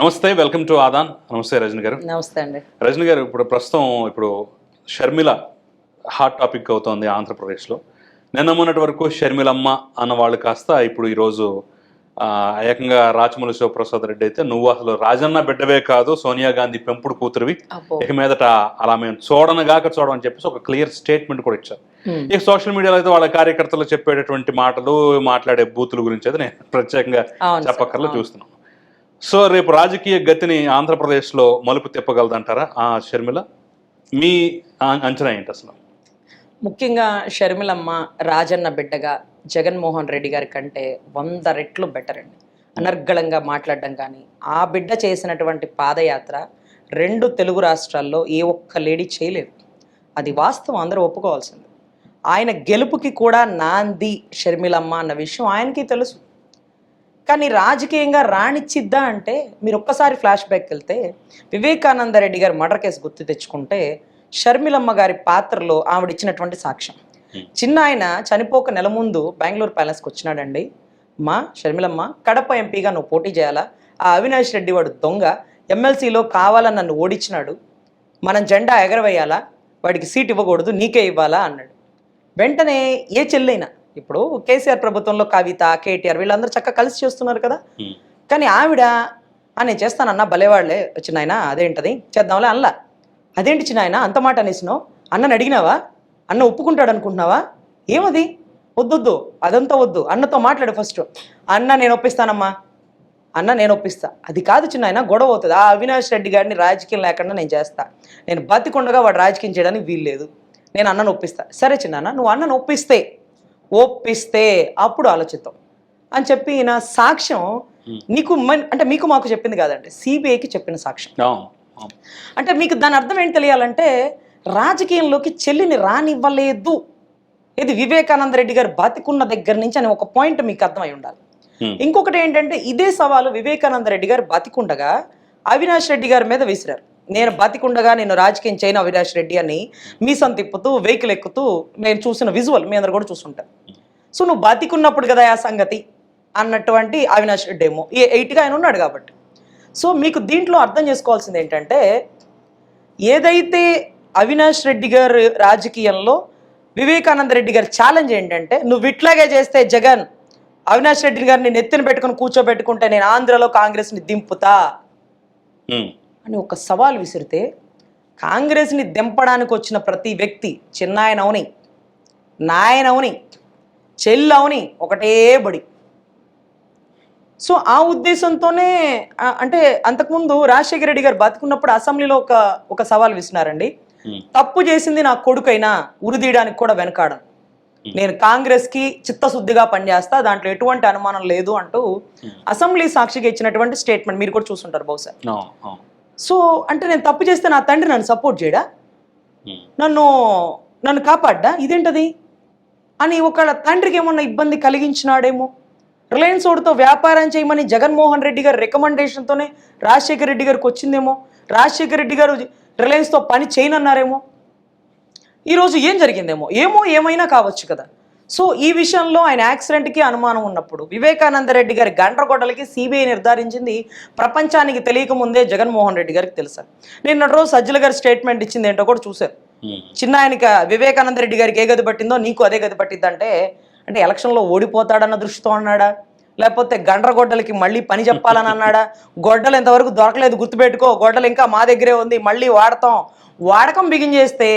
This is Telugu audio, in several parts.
నమస్తే వెల్కమ్ టు ఆదాన్. నమస్తే రజని గారు. నమస్తే అండి. రజని గారు ఇప్పుడు ప్రస్తుతం ఇప్పుడు షర్మిల హాట్ టాపిక్ అవుతోంది ఆంధ్రప్రదేశ్లో. నిన్న మొన్నటి వరకు షర్మిలమ్మ అన్న వాళ్ళు కాస్త ఇప్పుడు ఈరోజు ఏకంగా రాచమూలి శివప్రసాద్ రెడ్డి అయితే నువ్వు అసలు రాజన్న బిడ్డవే కాదు సోనియా గాంధీ పెంపుడు కూతురువి. ఇక మీదట అలా మేము చూడనగాక చూడమని చెప్పేసి ఒక క్లియర్ స్టేట్మెంట్ కూడా ఇచ్చారు. ఇక సోషల్ మీడియాలో అయితే వాళ్ళ కార్యకర్తలు చెప్పేటటువంటి మాటలు మాట్లాడే బూతుల గురించి అయితే నేను ప్రత్యేకంగా చెప్పక్కర్లో అవును. సో రేపు రాజకీయ గతిని ఆంధ్రప్రదేశ్లో మలుపు తిప్పగలదంటారా షర్మిల? మీ అంచనా ఏంటి అసలు? ముఖ్యంగా షర్మిలమ్మ రాజన్న బిడ్డగా జగన్మోహన్ రెడ్డి గారి కంటే వంద రెట్లు బెటర్ అండి. అనర్గళంగా మాట్లాడడం కానీ ఆ బిడ్డ చేసినటువంటి పాదయాత్ర రెండు తెలుగు రాష్ట్రాల్లో ఏ ఒక్క లేడీ చేయలేదు. అది వాస్తవం అందరూ ఒప్పుకోవాల్సింది. ఆయన గెలుపుకి కూడా నాంది షర్మిలమ్మ అన్న విషయం ఆయనకి తెలుసు. కానీ రాజకీయంగా రాణిచ్చిద్దా అంటే మీరు ఒక్కసారి ఫ్లాష్ బ్యాక్ వెళ్తే వివేకానంద రెడ్డి గారి మర్డర్ కేసు గుర్తు తెచ్చుకుంటే షర్మిలమ్మ గారి పాత్రలో ఆవిడ ఇచ్చినటువంటి సాక్ష్యం. చిన్న ఆయన చనిపోక నెల ముందు బెంగళూరు ప్యాలెస్కి వచ్చినాడండి. మా షర్మిలమ్మ కడప ఎంపీగా నువ్వు పోటీ చేయాలా? ఆ అవినాష్ రెడ్డి వాడు దొంగ. ఎమ్మెల్సీలో కావాలని నన్ను ఓడించినాడు. మనం జెండా ఎగరవేయాలా? వాడికి సీట్ ఇవ్వకూడదు నీకే ఇవ్వాలా? అన్నాడు. వెంటనే ఏ చెల్లైనా ఇప్పుడు కేసీఆర్ ప్రభుత్వంలో కవిత కేటీఆర్ వీళ్ళందరూ చక్కగా కలిసి చేస్తున్నారు కదా. కానీ ఆవిడ "ఆ, నేను చేస్తానన్నా భలేవాళ్ళే చిన్నాయన అదేంటది? చేద్దాంలే అల్లా అదేంటి చిన్నాయన అంత మాట అనేసినావు అన్నని అడిగినావా? అన్న ఒప్పుకుంటాడు అనుకుంటున్నావా ఏమది? వద్దొద్దు అదంతా వద్దు అన్నతో మాట్లాడు ఫస్ట్. అన్న నేను ఒప్పిస్తానమ్మా. అన్న నేను ఒప్పిస్తా. అది కాదు చిన్నాయన గొడవ అవుతుంది. ఆ అవినాష్ రెడ్డి గారిని రాజకీయం లేకుండా నేను చేస్తా. నేను బతికుండగా వాడు రాజకీయం చేయడానికి వీల్లేదు. నేను అన్నను ఒప్పిస్తా. సరే చిన్నాన్న నువ్వు అన్నను ఒప్పిస్తే ఒప్పిస్తే అప్పుడు ఆలోచిద్దాం అని చెప్పి నా సాక్ష్యం నీకు అంటే మీకు మాకు చెప్పింది కాదండి సిబిఐకి చెప్పిన సాక్ష్యం. అంటే మీకు దాని అర్థం ఏంటి తెలియాలంటే రాజకీయంలోకి చెల్లిని రానివ్వలేదు. ఇది వివేకానంద రెడ్డి గారు బతికున్న దగ్గర నుంచి అని ఒక పాయింట్ మీకు అర్థమై ఉండాలి. ఇంకొకటి ఏంటంటే ఇదే సవాలు వివేకానంద రెడ్డి గారు బతికుండగా అవినాష్ రెడ్డి గారి మీద విసిరారు. నేను బతికుండగా నేను రాజకీయం చేయను అవినాష్ రెడ్డి అని మీసం తిప్పుతూ వెహికల్ ఎక్కుతూ నేను చూసిన విజువల్ మీ అందరు కూడా చూసుంటారు సో నువ్వు బతికున్నప్పుడు కదా ఆ సంగతి అన్నటువంటి అవినాష్ రెడ్డి ఏమో. ఏ ఎయిట్గా ఆయన ఉన్నాడు కాబట్టి. సో మీకు దీంట్లో అర్థం చేసుకోవాల్సింది ఏంటంటే ఏదైతే అవినాష్ రెడ్డి గారు రాజకీయంలో వివేకానంద రెడ్డి గారి ఛాలెంజ్ ఏంటంటే నువ్వు ఇట్లాగే చేస్తే జగన్ అవినాష్ రెడ్డి గారిని నెత్తిన పెట్టుకుని కూర్చోబెట్టుకుంటే నేను ఆంధ్రలో కాంగ్రెస్ని దింపుతా. అని ఒక సవాల్ విసిరితే కాంగ్రెస్ని దింపడానికి వచ్చిన ప్రతి వ్యక్తి చిన్నాయన అవని నాయన అవని చెల్లి అవని ఒకటే బడి. సో ఆ ఉద్దేశంతోనే అంటే అంతకుముందు రాజశేఖర రెడ్డి గారు బతుకున్నప్పుడు అసెంబ్లీలో ఒక ఒక సవాల్ విసినారండి. తప్పు చేసింది నా కొడుకైనా ఉరిదీయడానికి కూడా వెనకాడను నేను కాంగ్రెస్కి చిత్తశుద్ధిగా పనిచేస్తా దాంట్లో ఎటువంటి అనుమానం లేదు అంటూ అసెంబ్లీ సాక్షిగా ఇచ్చినటువంటి స్టేట్మెంట్ మీరు కూడా చూసుంటారు బహుశా. సో అంటే నేను తప్పు చేస్తే నా తండ్రి నన్ను సపోర్ట్ చేయడా? నన్ను నన్ను కాపాడ్డా? ఇదేంటది? అని ఒకళ్ళ తండ్రికి ఏమన్నా ఇబ్బంది కలిగించినాడేమో? రిలయన్స్ ఓడితో వ్యాపారం చేయమని జగన్మోహన్ రెడ్డి గారి రికమెండేషన్తోనే రాజశేఖర రెడ్డి గారికి వచ్చిందేమో? రాజశేఖర రెడ్డి గారు రిలయన్స్తో పని చేయనన్నారేమో? ఈరోజు ఏం జరిగిందేమో? ఏమో ఏమైనా కావచ్చు కదా. సో ఈ విషయంలో ఆయన యాక్సిడెంట్కి అనుమానం ఉన్నప్పుడు వివేకానంద రెడ్డి గారి గండ్రగొడ్డలకి సిబిఐ నిర్ధారించింది. ప్రపంచానికి తెలియక ముందే జగన్మోహన్ రెడ్డి గారికి తెలుసా? నిన్న రోజు సజ్జల గారి స్టేట్మెంట్ ఇచ్చింది ఏంటో కూడా చూశారు. చిన్న ఆయనకి వివేకానంద రెడ్డి గారికి ఏ గది పట్టిందో నీకు అదే గది పట్టిద్దంటే అంటే ఎలక్షన్లో ఓడిపోతాడన్న దృష్టితో అన్నాడా? లేకపోతే గండ్రగొడ్డలకి మళ్ళీ పని చెప్పాలని అన్నాడా? గొడ్డలు ఇంతవరకు దొరకలేదు గుర్తుపెట్టుకో. గొడ్డలు ఇంకా మా దగ్గరే ఉంది మళ్ళీ వాడతాం. వాడకం బిగిన్ చేస్తే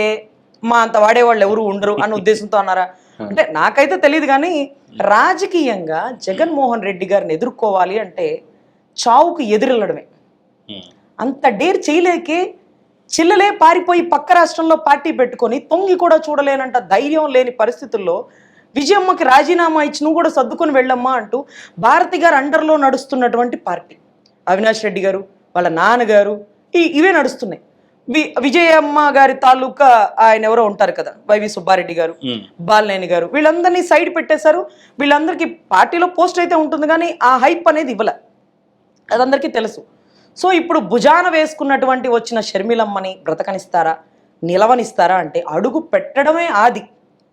మా అంత వాడేవాళ్ళు ఎవరు ఉండరు అన్న ఉద్దేశంతో అన్నారా? అంటే నాకైతే తెలియదు కానీ రాజకీయంగా జగన్మోహన్ రెడ్డి గారిని ఎదుర్కోవాలి అంటే చావుకు ఎదురెళ్ళడమే. అంత డేర్ చేయలేకే చిల్లలే పారిపోయి పక్క రాష్ట్రంలో పార్టీ పెట్టుకొని తొంగి కూడా చూడలేనంట ధైర్యం లేని పరిస్థితుల్లో విజయమ్మకి రాజీనామా ఇచ్చి నువ్వు కూడా సర్దుకొని వెళ్ళమ్మా అంటూ భారతి గారు అండర్లో నడుస్తున్నటువంటి పార్టీ. అవినాష్ రెడ్డి గారు వాళ్ళ నాన్నగారు ఈ ఇవే నడుస్తున్నాయి. వి విజయమ్మ గారి తాలూకా ఆయన ఎవరో ఉంటారు కదా వైవి సుబ్బారెడ్డి గారు బాలినేని గారు వీళ్ళందరినీ సైడ్ పెట్టేశారు. వీళ్ళందరికీ పార్టీలో పోస్ట్ అయితే ఉంటుంది కానీ ఆ హైప్ అనేది ఇవ్వలే. అదందరికీ తెలుసు. సో ఇప్పుడు భుజాన వేసుకున్నటువంటి వచ్చిన షర్మిలమ్మని బ్రతకనిస్తారా? నిలవనిస్తారా అంటే అడుగు పెట్టడమే ఆది.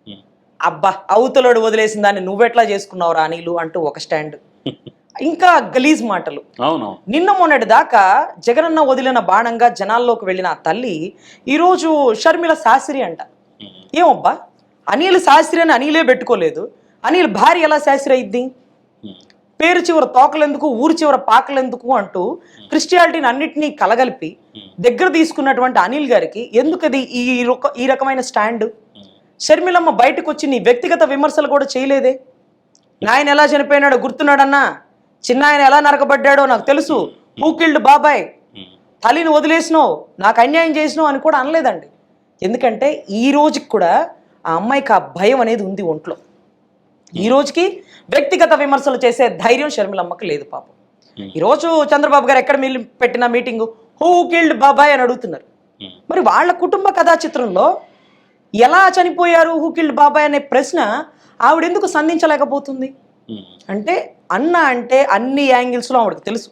ఉమ్, అబ్బా అవతలోడు వదిలేసిన దాన్ని నువ్వెట్లా చేసుకున్నావు రా నీళ్ళు అంటూ ఒక స్టాండ్. ఇంకా గలీజ్ మాటలు. నిన్న మొన్నటి దాకా జగనన్న వదిలిన బాణంగా జనాల్లోకి వెళ్ళిన ఆ తల్లి ఈరోజు షర్మిల శాస్త్రి అంట. ఉమ్, ఏమబ్బా? అనిల్ శాస్త్రి అని అనిలే పెట్టుకోలేదు. అనిల్ భార్య ఎలా శాస్త్రి అయింది పేరు చివర తోకలెందుకు ఊరు చివర పాకలెందుకు అంటూ క్రిస్టియాలిటీని అన్నిటినీ కలగలిపి దగ్గర తీసుకున్నటువంటి అనిల్ గారికి ఎందుకు అది ఈ రొక- ఈ రకమైన స్టాండ్? షర్మిలమ్మ బయటకు వచ్చి నీ వ్యక్తిగత విమర్శలు కూడా చేయలేదే? నాయన ఎలా చనిపోయినాడో గుర్తున్నాడన్నా? చిన్న ఆయన ఎలా నరకబడ్డాడో నాకు తెలుసు. పూకిల్డ్ బాబాయ్. తల్లిని వదిలేసినావు. నాకు అన్యాయం చేసినావు అని కూడా అనలేదండి. ఎందుకంటే ఈ రోజుకి కూడా ఆ అమ్మాయికి ఆ భయం అనేది ఉంది ఒంట్లో. ఈ రోజుకి వ్యక్తిగత విమర్శలు చేసే ధైర్యం షర్మిలమ్మకి లేదు పాపం. ఈరోజు చంద్రబాబు గారు ఎక్కడ మిల్ పెట్టిన మీటింగు? హూ కిల్డ్ బాబాయ్ అని అడుగుతున్నారు. మరి వాళ్ళ కుటుంబ కథా చిత్రంలో ఎలా చనిపోయారు హూ కిల్డ్ బాబాయ్ అనే ప్రశ్న ఆవిడెందుకు సంధించలేకపోతుంది? అంటే అన్న అంటే అన్ని యాంగిల్స్లో ఆవిడకి తెలుసు.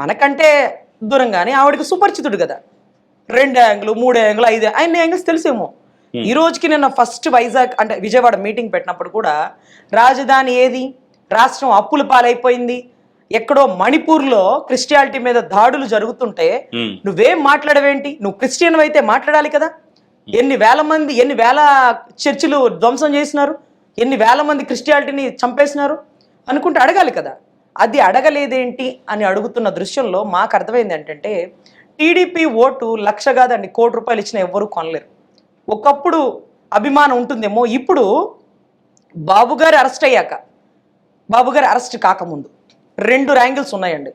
మనకంటే దూరంగానే ఆవిడకి సుపరిచితుడు కదా. రెండు యాంగిల్ మూడు యాంగిల్ ఐదు అన్ని యాంగిల్స్ తెలిసేమో. ఈ రోజుకి నిన్న ఫస్ట్ వైజాగ్ అంటే విజయవాడ మీటింగ్ పెట్టినప్పుడు కూడా రాజధాని ఏది? రాష్ట్రం అప్పుల పాలైపోయింది. ఎక్కడో మణిపూర్లో క్రిస్టియాలిటీ మీద దాడులు జరుగుతుంటే ఉమ్, నువ్వేం మాట్లాడవేంటి? నువ్వు క్రిస్టియన్ అయితే మాట్లాడాలి కదా. ఎన్ని వేల మంది ఎన్ని వేల చర్చిలు ధ్వంసం చేసినారు? ఎన్ని వేల మంది క్రిస్టియాలిటీని చంపేసినారు? అనుకుంటే అడగాలి కదా. అది అడగలేదేంటి అని అడుగుతున్న దృశ్యంలో మాకు అర్థమైంది ఏంటంటే టీడీపీ ఓటు లక్ష కాదండి కోటి రూపాయలు ఇచ్చిన ఎవ్వరూ కొనలేరు. ఒకప్పుడు అభిమానం ఉంటుందేమో ఇప్పుడు బాబుగారు అరెస్ట్ అయ్యాక బాబుగారు అరెస్ట్ కాకముందు రెండు ర్యాంగిల్స్ ఉన్నాయండి.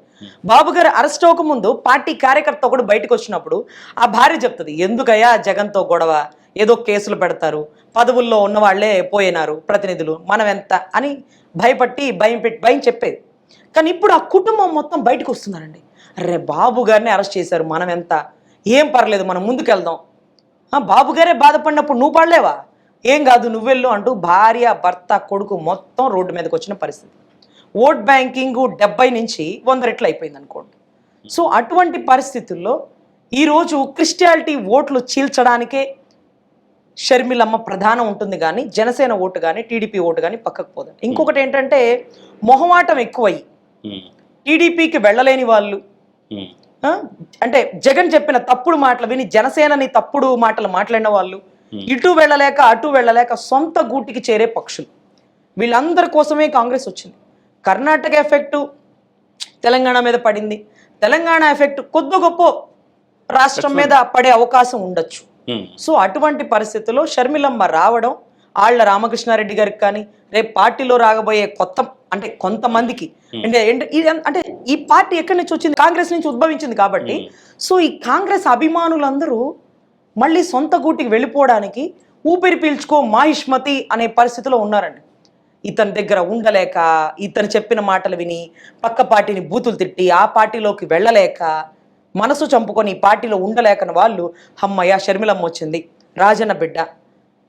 బాబు గారు అరెస్ట్ అవ్వకముందు పార్టీ కార్యకర్త ఒకడు బయటకు వచ్చినప్పుడు ఆ భార్య చెప్తుంది ఎందుకయ్యా జగన్తో గొడవ? ఏదో కేసులు పెడతారు పదవుల్లో ఉన్న వాళ్ళే పోయినారు ప్రతినిధులు మనం ఎంత? అని భయపట్టి భయం పెట్టి భయం చెప్పేది. కానీ ఇప్పుడు ఆ కుటుంబం మొత్తం బయటకు వస్తున్నారండి. అరే బాబు గారిని అరెస్ట్ చేశారు మనం ఎంత? ఏం పర్లేదు మనం ముందుకెళ్దాం బాబు గారే బాధపడినప్పుడు నువ్వు పడలేవా? ఏం కాదు నువ్వెళ్ళు అంటూ భార్య భర్త కొడుకు మొత్తం రోడ్డు మీదకి వచ్చిన పరిస్థితి. ఓట్ బ్యాంకింగ్ డెబ్బై నుంచి వంద రెట్లు అయిపోయింది అనుకోండి. సో అటువంటి పరిస్థితుల్లో ఈరోజు క్రిస్టియాలిటీ ఓట్లు చీల్చడానికే షర్మిలమ్మ ప్రధానం ఉంటుంది కానీ జనసేన ఓటు కానీ టీడీపీ ఓటు కానీ పక్కకు పోదండి ఇంకొకటి ఏంటంటే మొహమాటం ఎక్కువయ్యి టీడీపీకి వెళ్ళలేని వాళ్ళు? అంటే జగన్ చెప్పిన తప్పుడు మాటలు విని జనసేనని తప్పుడు మాటలు మాట్లాడిన వాళ్ళు ఇటు వెళ్ళలేక అటు వెళ్ళలేక సొంత గూటికి చేరే పక్షులు. వీళ్ళందరి కోసమే కాంగ్రెస్ వచ్చింది. కర్ణాటక ఎఫెక్టు తెలంగాణ మీద పడింది. తెలంగాణ ఎఫెక్ట్ కొద్ది గొప్ప రాష్ట్రం మీద పడే అవకాశం ఉండొచ్చు. ఉమ్, సో అటువంటి పరిస్థితుల్లో షర్మిలమ్మ రావడం ఆళ్ళ రామకృష్ణారెడ్డి గారికి కానీ రేపు పార్టీలో రాగబోయే కొత్త అంటే కొంతమందికి. అంటే అంటే ఈ పార్టీ ఎక్కడి నుంచి వచ్చింది? కాంగ్రెస్ నుంచి ఉద్భవించింది కాబట్టి. సో ఈ కాంగ్రెస్ అభిమానులందరూ మళ్ళీ సొంత గూటికి వెళ్ళిపోవడానికి ఊపిరి పీల్చుకో మాహిష్మతి అనే పరిస్థితిలో ఉన్నారండి. ఇతని దగ్గర ఉండలేక ఇతను చెప్పిన మాటలు విని పక్క పార్టీని బూతులు తిట్టి ఆ పార్టీలోకి వెళ్ళలేక మనసు చంపుకొని ఈ పార్టీలో ఉండలేకని వాళ్ళు అమ్మయ్య షర్మిలమ్మ వచ్చింది. రాజన్న బిడ్డ.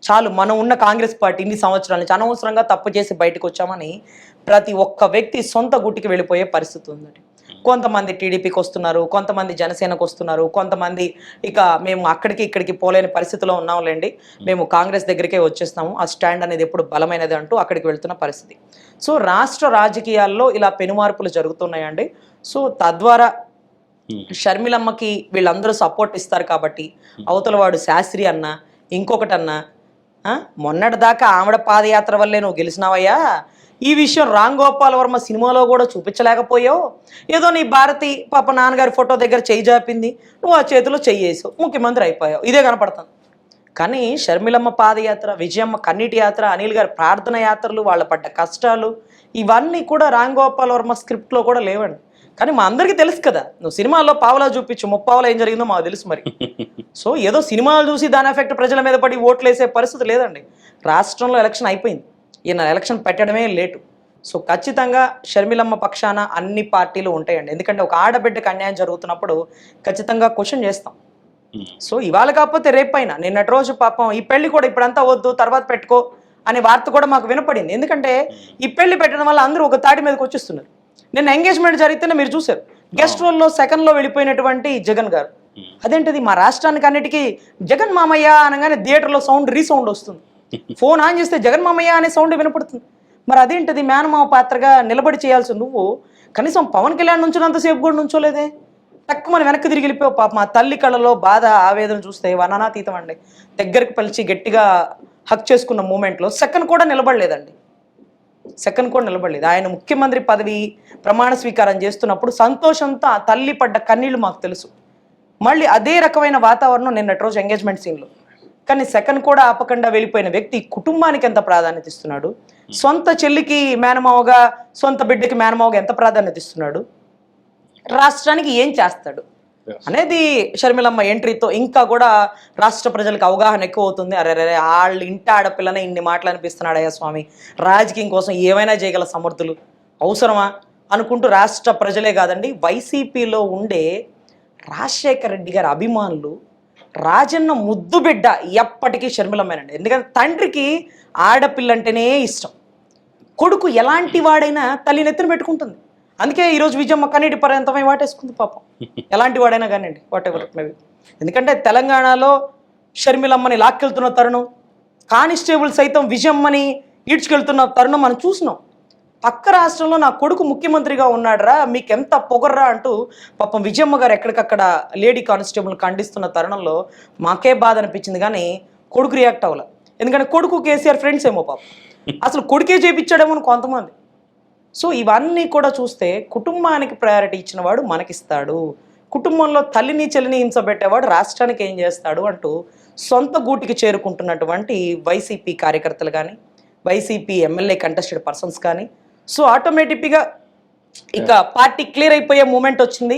చాలు మనం ఉన్న కాంగ్రెస్ పార్టీ ఇన్ని సంవత్సరాల నుంచి అనవసరంగా తప్పు చేసి బయటకు వచ్చామని ప్రతి ఒక్క వ్యక్తి సొంత గుట్టికి వెళ్ళిపోయే పరిస్థితి ఉందండి. కొంతమంది టీడీపీకి వస్తున్నారు కొంతమంది జనసేనకు వస్తున్నారు కొంతమంది ఇక మేము అక్కడికి ఇక్కడికి పోలేని పరిస్థితిలో ఉన్నాంలేండి. మేము కాంగ్రెస్ దగ్గరికే వచ్చేస్తాము. ఆ స్టాండ్ అనేది ఎప్పుడు బలమైనది అంటూ అక్కడికి వెళ్తున్న పరిస్థితి. సో రాష్ట్ర రాజకీయాల్లో ఇలా పెనుమార్పులు జరుగుతున్నాయండి. సో తద్వారా షర్మిలమ్మకి వీళ్ళందరూ సపోర్ట్ ఇస్తారు కాబట్టి అవతల వాడు శాస్త్రి అన్న ఇంకొకటి అన్న ఆ, మొన్నటిదాకా ఆవిడ పాదయాత్ర వల్లే నువ్వు గెలిచినావయ్యా ఈ విషయం రామ్ గోపాల్ వర్మ సినిమాలో కూడా చూపించలేకపోయావు. ఏదో నీ భారతి పాప నాన్నగారి ఫోటో దగ్గర చేయి జాపింది. నువ్వు ఆ చేతిలో చెయ్యి వేసావు. ముఖ్యమంత్రి అయిపోయావు. ఇదే కనపడుతుంది. కానీ షర్మిలమ్మ పాదయాత్ర విజయమ్మ కన్నీటి యాత్ర అనిల్ గారి ప్రార్థన యాత్రలు వాళ్ళ పడ్డ కష్టాలు ఇవన్నీ కూడా రామ్ గోపాల్ వర్మ స్క్రిప్ట్లో కూడా లేవండి. కానీ మా అందరికీ తెలుసు కదా నువ్వు సినిమాల్లో పావలా చూపించు ముప్పావలా ఏం జరిగిందో మాకు తెలుసు మరి. సో ఏదో సినిమాలు చూసి దాని ఎఫెక్ట్ ప్రజల మీద పడి ఓట్లు వేసే పరిస్థితి లేదండి. రాష్ట్రంలో ఎలక్షన్ అయిపోయింది. ఈయన ఎలక్షన్ పెట్టడమే లేటు. సో ఖచ్చితంగా షర్మిలమ్మ పక్షాన అన్ని పార్టీలు ఉంటాయండి. ఎందుకంటే ఒక ఆడబిడ్డకు అన్యాయం జరుగుతున్నప్పుడు ఖచ్చితంగా క్వశ్చన్ చేస్తాం. ఉమ్, సో ఇవాళ కాకపోతే రేపైనా నిన్నటి రోజు పాపం ఈ పెళ్ళి కూడా ఇప్పుడంతా వద్దు తర్వాత పెట్టుకో అనే వార్త కూడా మాకు వినపడింది. ఎందుకంటే ఈ పెళ్ళి పెట్టడం వల్ల అందరూ ఒక తాటి మీదకి వచ్చేస్తున్నారు. నిన్న ఎంగేజ్మెంట్ జరిగితేనే మీరు చూశారు. గెస్ట్ రోల్లో సెకండ్లో వెళ్ళిపోయినటువంటి జగన్ గారు. అదేంటిది? మా రాష్ట్రానికి అన్నిటికీ జగన్ మామయ్య అనగానే థియేటర్లో సౌండ్ రీసౌండ్ వస్తుంది. ఫోన్ ఆన్ చేస్తే జగన్మామయ్య అనే సౌండ్ వినపడుతుంది. మరి అదేంటిది? మేనమామ పాత్రగా నిలబడి చేయాల్సి నువ్వు కనీసం పవన్ కళ్యాణ్ నుంచినంతసేపు కూడా నుంచోలేదే? తక్కువ మనం వెనక్కి తిరిగి వెళ్ళిపోయావు పాప. మా తల్లి కళలో బాధ ఆవేదన చూస్తే వననాతీతం అండి. దగ్గరికి పలిచి గట్టిగా హక్ చేసుకున్న మూమెంట్లో సెకండ్ కూడా నిలబడలేదండి. సెకండ్ కూడా నిలబడలేదు. ఆయన ముఖ్యమంత్రి పదవి ప్రమాణ స్వీకారం చేస్తున్నప్పుడు సంతోషంతో ఆ తల్లి పడ్డ కన్నీళ్ళు మాకు తెలుసు. మళ్ళీ అదే రకమైన వాతావరణం నిన్నటి రోజు ఎంగేజ్మెంట్ సీన్లో. కానీ సెకండ్ కూడా ఆపకుండా వెళ్ళిపోయిన వ్యక్తి కుటుంబానికి ఎంత ప్రాధాన్యత ఇస్తున్నాడు? సొంత చెల్లికి మేనమావగా సొంత బిడ్డకి మేనమావగా ఎంత ప్రాధాన్యత ఇస్తున్నాడు? రాష్ట్రానికి ఏం చేస్తాడు. అనేది షర్మిలమ్మ ఎంట్రీతో ఇంకా కూడా రాష్ట్ర ప్రజలకు అవగాహన ఎక్కువ అవుతుంది అరే అరే వాళ్ళ ఇంటి ఆడపిల్లనే ఇన్ని మాటలు అనిపిస్తున్నాడు అయ్యా స్వామి. రాజకీయం కోసం ఏమైనా చేయగల సమర్థులు? అవసరమా? అనుకుంటూ రాష్ట్ర ప్రజలే కాదండి వైసీపీలో ఉండే రాజశేఖర రెడ్డి గారి అభిమానులు రాజన్న ముద్దు బిడ్డ ఎప్పటికీ షర్మిలమ్మేనండి ఎందుకంటే తండ్రికి ఆడపిల్ల అంటేనే ఇష్టం. కొడుకు ఎలాంటి వాడైనా తల్లి నెత్తిన పెట్టుకుంటుంది. అందుకే ఈరోజు విజయమ్మ కన్నీటి పర్యంతమై వాటేసుకుంది పాపం. ఎలాంటి వాడైనా కానివ్వండి వాట్ ఎవర్ మేబీ ఎందుకంటే తెలంగాణలో షర్మిలమ్మని లాక్కెళ్తున్న తరుణం కానిస్టేబుల్ సైతం విజయమ్మని ఈడ్చుకెళ్తున్న తరుణం మనం చూసినాం. పక్క రాష్ట్రంలో నా కొడుకు ముఖ్యమంత్రిగా ఉన్నాడురా మీకు ఎంత పొగర్రా అంటూ పాపం విజయమ్మ గారు ఎక్కడికక్కడ లేడీ కానిస్టేబుల్ ఖండిస్తున్న తరుణంలో మాకే బాధ అనిపించింది. కానీ కొడుకు రియాక్ట్ అవ్వాలి. ఎందుకంటే కొడుకు కేసీఆర్ ఫ్రెండ్స్ ఏమో పాపం. అసలు కొడుకే చేపించాడేమో అని కొంతమంది. సో ఇవన్నీ కూడా చూస్తే కుటుంబానికి ప్రయారిటీ ఇచ్చిన వాడు మనకిస్తాడు. కుటుంబంలో తల్లిని చెల్లిని హింసబెట్టేవాడు రాష్ట్రానికి ఏం చేస్తాడు అంటూ సొంత గూటికి చేరుకుంటున్నటువంటి వైసీపీ కార్యకర్తలు కానీ వైసీపీ ఎమ్మెల్యే కంటెస్టెడ్ పర్సన్స్ కానీ సో ఆటోమేటిక్గా ఇక పార్టీ క్లియర్ అయిపోయే మూమెంట్ వచ్చింది.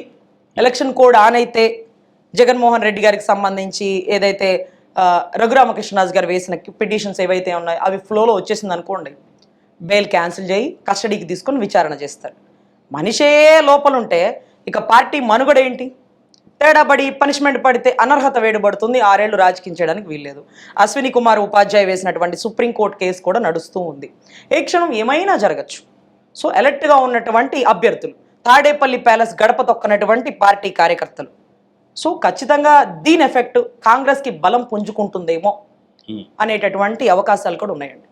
ఎలక్షన్ కోడ్ ఆన్ అయితే జగన్మోహన్ రెడ్డి గారికి సంబంధించి ఏదైతే రఘురామకృష్ణరాజు గారు వేసిన పిటిషన్స్ ఏవైతే ఉన్నాయో అవి ఫ్లోలో వచ్చేసింది అనుకోండి. బెయిల్ క్యాన్సిల్ చేయి కస్టడీకి తీసుకొని విచారణ చేస్తారు. మనిషే లోపల ఉంటే ఇక పార్టీ మనుగడ ఏంటి? తేడా పడి పనిష్మెంట్ పడితే అనర్హత వేడుబడుతుంది ఆరేళ్ళు రాజకీయం చేయడానికి వీల్లేదు. అశ్విని కుమార్ ఉపాధ్యాయ వేసినటువంటి సుప్రీంకోర్టు కేసు కూడా నడుస్తూ ఉంది. ఏ క్షణం ఏమైనా జరగచ్చు. సో ఎలర్ట్గా ఉన్నటువంటి అభ్యర్థులు. తాడేపల్లి ప్యాలెస్ గడప తొక్కనటువంటి పార్టీ కార్యకర్తలు. సో ఖచ్చితంగా దీని ఎఫెక్ట్ కాంగ్రెస్కి బలం పుంజుకుంటుందేమో Hmm. అనేటటువంటి అవకాశాలు కూడా ఉన్నాయండి.